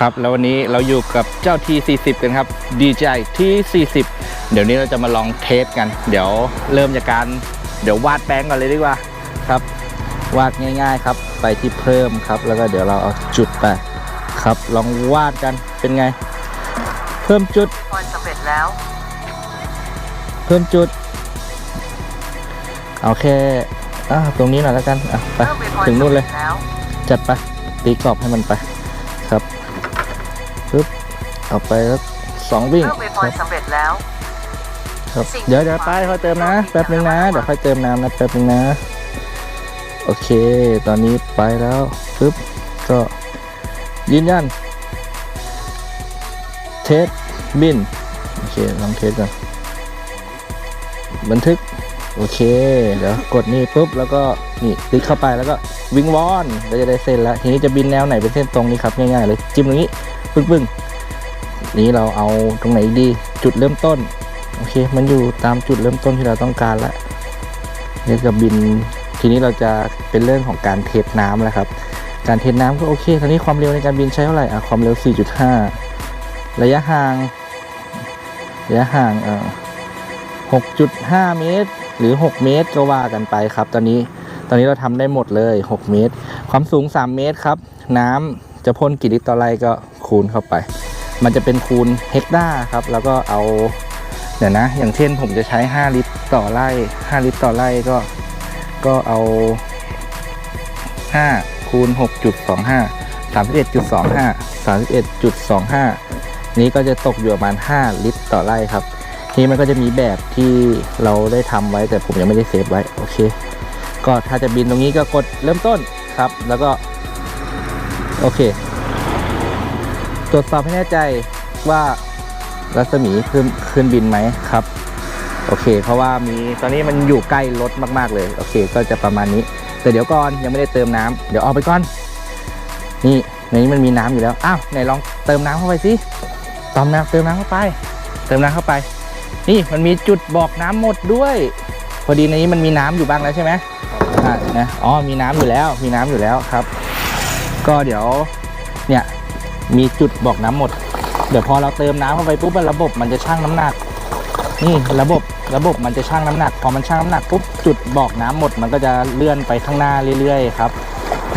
ครับ แล้ววันนี้เราอยู่กับเจ้า T40 กันครับ DJI T40 เดี๋ยวนี้เราจะมาลองเทสกัน เดี๋ยวเริ่มจากการเดี๋ยววาดแป้งก่อนเลยดีกว่าครับ วาดง่าย ๆ ครับ ไปที่เพิ่มครับ แล้วก็เดี๋ยวเราเอาจุดไปครับ ลองวาดกันเป็นไง เพิ่มจุดพรสำเร็จแล้ว เพิ่มจุดเอาแค่อ่าตรงนี้หน่อยแล้วกันอะไปเพิ่มเวพรถึงนู่นเลยสำร็จแล้วจัดไปตีกรอบให้มันไปครับ ปึ๊บเอาไปแล้วสองวิ่งเพิ่มเวพครรับสำเร็จแล้ว ครับสิ่งเดี๋ยวเดี๋ยวไปค่อยเติมนะแป๊บนึงนะเดี๋ยวค่อยเติมน้ำนะแป๊บนึงนะ โอเค ตอนนี้ไปแล้วปึ๊บก็ยืนยัน เทสบิน โอเค ลองเทสก่อนบันทึก โอเค เดี๋ยวกดนี่ปุ๊บแล้วก็นี่ติ๊กเข้าไปแล้วก็วิงวอนก็จะได้เส้นแล้ว ทีนี้จะบินแนวไหนเป็นเส้นตรงนี้ครับง่ายๆเลยจิ้มตรงนี้ ปึ้งปึ้งนี้เราเอาตรงไหนดีจุดเริ่มต้น โอเค มันอยู่ตามจุดเริ่มต้นที่เราต้องการแล้วนี่จะบินทีนี้เราจะเป็นเรื่องของการเทสน้ำแล้วครับ การเทสน้ำก็โอเคตอนนี้ความเร็วในการบินใช้เท่าไหร่อะความเร็ว 4.5 ระยะห่างระยะห่างเอ่อ6.5 เมตร หรือ 6 เมตรก็ว่ากันไปครับ ตอนนี้ตอนนี้เราทำได้หมดเลย 6 เมตร ความสูง 3 เมตรครับ น้ำจะพ่นกี่ลิตรต่อไรก็ คูณเข้าไป มันจะเป็นคูณเฮกตาร์ครับ แล้วก็เอาเดี๋ยวนะ อย่างเช่นผมจะใช้ 5 ลิตรต่อไร่ 5 ลิตรต่อไร่ก็ก็เอา 5 คูณ 6.25 31.25 31.25 นี้ก็จะตกอยู่ประมาณ 5 ลิตรต่อไร่ครับทีนี้มันก็จะมีแบบที่เราได้ทำไว้แต่ผมยังไม่ได้เซฟไว้ โอเค ก็ถ้าจะบินตรงนี้ก็กดเริ่มต้นครับ แล้วก็ โอเค ตรวจสอบให้แน่ใจว่ารัศมีขึ้นขึ้นบินไหมครับ โอเค เพราะว่ามีตอนนี้มันอยู่ใกล้รถมากๆเลย โอเค ก็จะประมาณนี้ แต่เดี๋ยวก่อนยังไม่ได้เติมน้ำเดี๋ยวเอาไปก่อน นี่ในนี้มันมีน้ำอยู่แล้วอ้าวไหนลองเติมน้ำเข้าไปสิเติมน้ำเติมน้ำเข้าไป เติมน้ำเข้าไป นี่มันมีจุดบอกน้ำหมดด้วย พอดีในนี้มันมีน้ำอยู่บ้างแล้วใช่ไหมอ่านะอ๋อมีน้ำอยู่แล้วมีน้ำอยู่แล้วครับ ก็เดี๋ยวเนี่ย มีจุดบอกน้ำหมด เดี๋ยวพอเราเติมน้ำเข้าไปปุ๊บระบบมันจะชั่งน้ำหนัก นี่ระบบระบบมันจะชั่งน้ำหนัก พอมันชั่งน้ำหนักปุ๊บจุดบอกน้ำหมด มันก็จะเลื่อนไปข้างหน้าเรื่อยๆครับ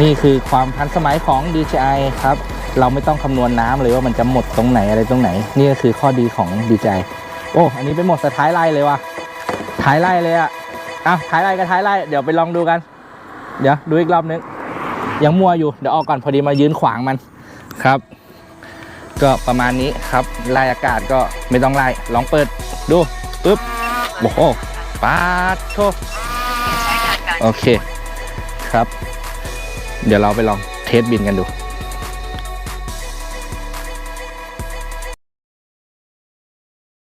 นี่คือความทันสมัยของ DJI ครับ เราไม่ต้องคำนวณน้ำเลยว่ามันจะหมดตรงไหนอะไรตรงไหน นี่ก็คือข้อดีของ DJI โอ้ อันนี้เป็นหมดสท้ายไล่เลยว่ะท้ายไล่เลยอะอ้าวท้ายไล่ก็ท้ายไล่เดี๋ยวไปลองดูกัน เดี๋ยวดูอีกรอบนึง ยังมัวอยู่ เดี๋ยวออกก่อนพอดีมายืนขวางมันครับ ก็ประมาณนี้ครับไล่อากาศก็ไม่ต้องไล่ลองเปิดดูปึ๊บโอ้โหปาดโทใช้งานกโอเคครับ เดี๋ยวเราไปลองเทสบินกันดู